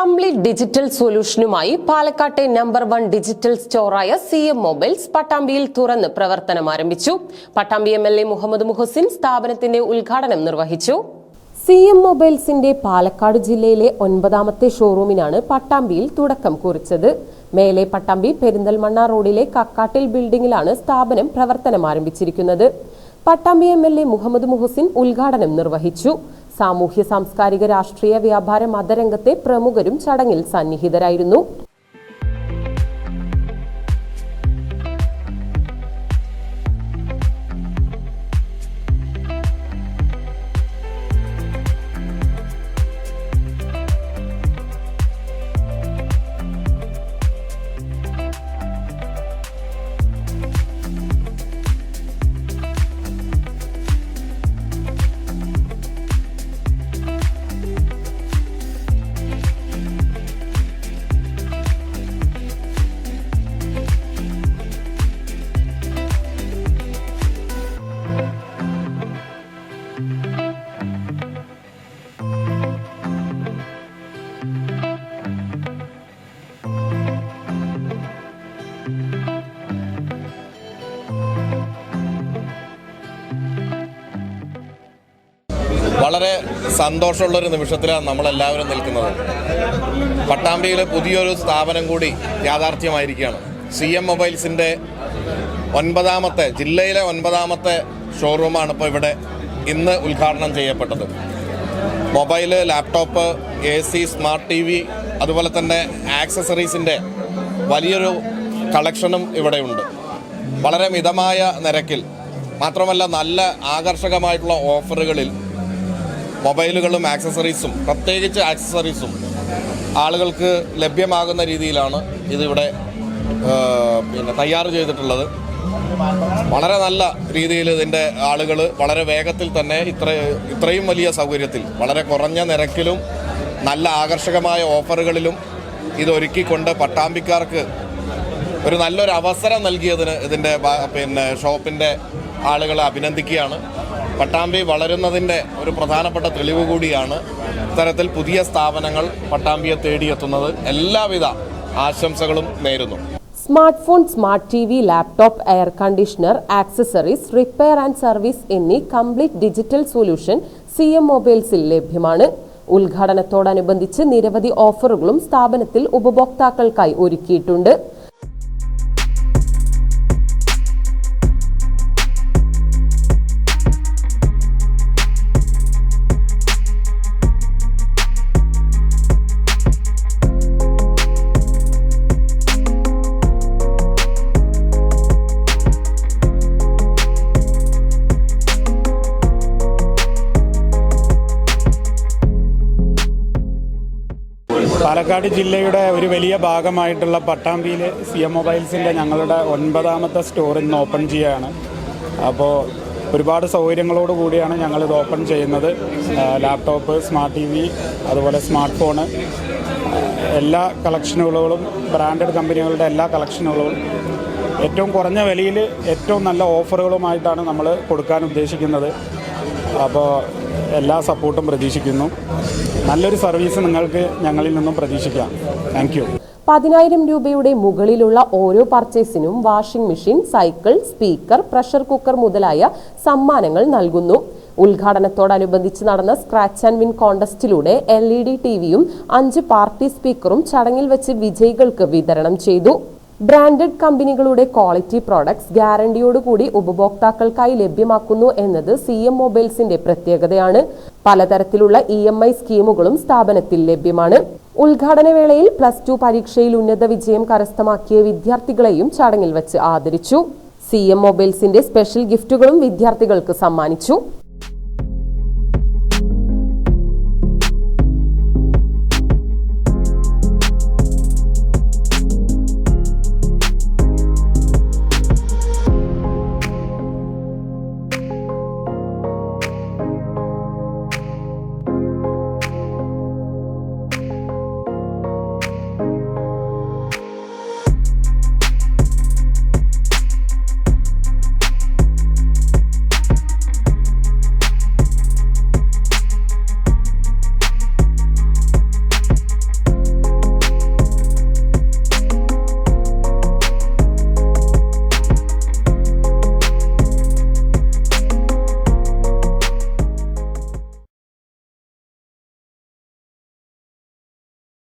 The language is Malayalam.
കംപ്ലീറ്റ് ഡിജിറ്റൽ സൊല്യൂഷനുമായി പാലക്കാട്ടെ നമ്പർ വൺ ഡിജിറ്റൽ സ്റ്റോറായ സി എം മൊബൈൽസ് പട്ടാമ്പിയിൽ തുറന്ന് പ്രവർത്തനം ആരംഭിച്ചു. Pattambi M L A Muhammad Muhsin സ്ഥാപനത്തിന്റെ ഉദ്ഘാടനം നിർവഹിച്ചു. സി എം മൊബൈൽസിന്റെ പാലക്കാട് ജില്ലയിലെ ഒൻപതാമത്തെ ഷോറൂമിനാണ് പട്ടാമ്പിയിൽ തുടക്കം കുറിച്ചത്. മേലെ പട്ടാമ്പി പെരിന്തൽമണ്ണ റോഡിലെ കക്കാട്ടിൽ ബിൽഡിംഗിലാണ് സ്ഥാപനം പ്രവർത്തനം ആരംഭിച്ചിരിക്കുന്നത്. Pattambi M L A Muhammad Muhsin ഉദ്ഘാടനം നിർവഹിച്ചു. സാമൂഹ്യ സാംസ്കാരിക രാഷ്ട്രീയ വ്യാപാര മതരംഗത്തെ പ്രമുഖരും ചടങ്ങിൽ സന്നിഹിതരായിരുന്നു. വളരെ സന്തോഷമുള്ളൊരു നിമിഷത്തിലാണ് നമ്മളെല്ലാവരും നിൽക്കുന്നത്. പട്ടാമ്പിയിൽ പുതിയൊരു സ്ഥാപനം കൂടി യാഥാർത്ഥ്യമായിരിക്കുകയാണ്. സി എം മൊബൈൽസിന്റെ ഒൻപതാമത്തെ ജില്ലയിലെ ഒൻപതാമത്തെ ഷോറൂമാണ് ഇപ്പോൾ ഇവിടെ ഇന്ന് ഉദ്ഘാടനം ചെയ്യപ്പെട്ടത്. Mobile laptop A C smart T V അതുപോലെ തന്നെ ആക്സസറീസിന്റെ വലിയൊരു കളക്ഷനും ഇവിടെയുണ്ട്. വളരെ മിതമായ നിരക്കിൽ മാത്രമല്ല നല്ല ആകർഷകമായിട്ടുള്ള ഓഫറുകളിൽ മൊബൈലുകളും ആക്സസറീസും പ്രത്യേകിച്ച് ആക്സസറീസും ആളുകൾക്ക് ലഭ്യമാകുന്ന രീതിയിലാണ് ഇതിവിടെ പിന്നെ തയ്യാർ ചെയ്തിട്ടുള്ളത്. വളരെ നല്ല രീതിയിൽ ഇതിന്റെ ആളുകൾ വളരെ വേഗത്തിൽ തന്നെ ഇത്ര ഇത്രയും വലിയ സൗകര്യത്തിൽ വളരെ കുറഞ്ഞ നിരക്കിലും നല്ല ആകർഷകമായ ഓഫറുകളിലും ഇതൊരുക്കിക്കൊണ്ട് പട്ടാമ്പിക്കാർക്ക് ഒരു നല്ലൊരു അവസരം നൽകിയതിന് ഇതിന്റെ പിന്നെ ഷോപ്പിന്റെ ആളുകളെ അഭിനന്ദിക്കുകയാണ്. പട്ടാമ്പി വളരുന്നതിന്റെ ഒരു പ്രധാനപ്പെട്ട തെളിവ് കൂടിയാണ് ഇത്തരത്തിൽ പുതിയ സ്ഥാപനങ്ങൾ പട്ടാമ്പിയെ തേടിയെത്തുന്നത്. എല്ലാവിധ ആശംസകളും നേരുന്നു. Smart phone smart T V laptop air conditioner accessories repair and service എന്നീ complete digital solution C M മൊബൈൽസിൽ ലഭ്യമാണ്. ഉദ്ഘാടനത്തോടനുബന്ധിച്ച് നിരവധി ഓഫറുകളും സ്ഥാപനത്തിൽ ഉപഭോക്താക്കൾക്കായി ഒരുക്കിയിട്ടുണ്ട്. പാലക്കാട് ജില്ലയുടെ ഒരു വലിയ ഭാഗമായിട്ടുള്ള പട്ടാമ്പിയിൽ സി എം മൊബൈൽസിന്റെ ഞങ്ങളുടെ ഒൻപതാമത്തെ സ്റ്റോർ ഇന്ന് ഓപ്പൺ ചെയ്യുകയാണ്. അപ്പോൾ ഒരുപാട് സൗകര്യങ്ങളോട് കൂടിയാണ് ഞങ്ങളിത് ഓപ്പൺ ചെയ്യുന്നത്. ലാപ്ടോപ്പ് സ്മാർട്ട് ടി വി അതുപോലെ സ്മാർട്ട് ഫോണ് എല്ലാ കളക്ഷനുകളും ബ്രാൻഡഡ് കമ്പനികളുടെ എല്ലാ കളക്ഷനുകളും ഏറ്റവും കുറഞ്ഞ വിലയിൽ ഏറ്റവും നല്ല ഓഫറുകളുമായിട്ടാണ് നമ്മൾ കൊടുക്കാൻ ഉദ്ദേശിക്കുന്നത്. അപ്പോൾ എല്ലാ സപ്പോർട്ടും പ്രതീക്ഷിക്കുന്നു. നല്ലൊരു സർവീസ് നിങ്ങൾക്ക് ഞങ്ങളിൽ നിന്നും പ്രതീക്ഷിക്കാം. താങ്ക് യു പതിനായിരം രൂപയുടെ മുകളിലുള്ള ഓരോ പർച്ചേസിനും washing machine cycle speaker pressure cooker മുതലായ സമ്മാനങ്ങൾ നൽകുന്നു. ഉദ്ഘാടനത്തോടനുബന്ധിച്ച് നടന്ന സ്ക്രാച്ച് ആൻഡ് വിൻ കോണ്ടസ്റ്റിലൂടെ എൽ ഇ ഡി ടിവിയും അഞ്ച് പാർട്ടി സ്പീക്കറും ചടങ്ങിൽ വെച്ച് വിജയികൾക്ക് വിതരണം ചെയ്തു. ബ്രാൻഡഡ് കമ്പനികളുടെ ക്വാളിറ്റി പ്രോഡക്ട്സ് ഗ്യാരണ്ടിയോടുകൂടി ഉപഭോക്താക്കൾക്കായി ലഭ്യമാക്കുന്നു എന്നത് സി എം മൊബൈൽസിന്റെ പ്രത്യേകതയാണ്. പലതരത്തിലുള്ള ഇ എം ഐ സ്കീമുകളും സ്ഥാപനത്തിൽ ലഭ്യമാണ്. ഉദ്ഘാടന വേളയിൽ പ്ലസ് ടു പരീക്ഷയിൽ ഉന്നത വിജയം കരസ്ഥമാക്കിയ വിദ്യാർത്ഥികളെയും ചടങ്ങിൽ വെച്ച് ആദരിച്ചു. സി എം മൊബൈൽസിന്റെ സ്പെഷ്യൽ ഗിഫ്റ്റുകളും വിദ്യാർത്ഥികൾക്ക് സമ്മാനിച്ചു.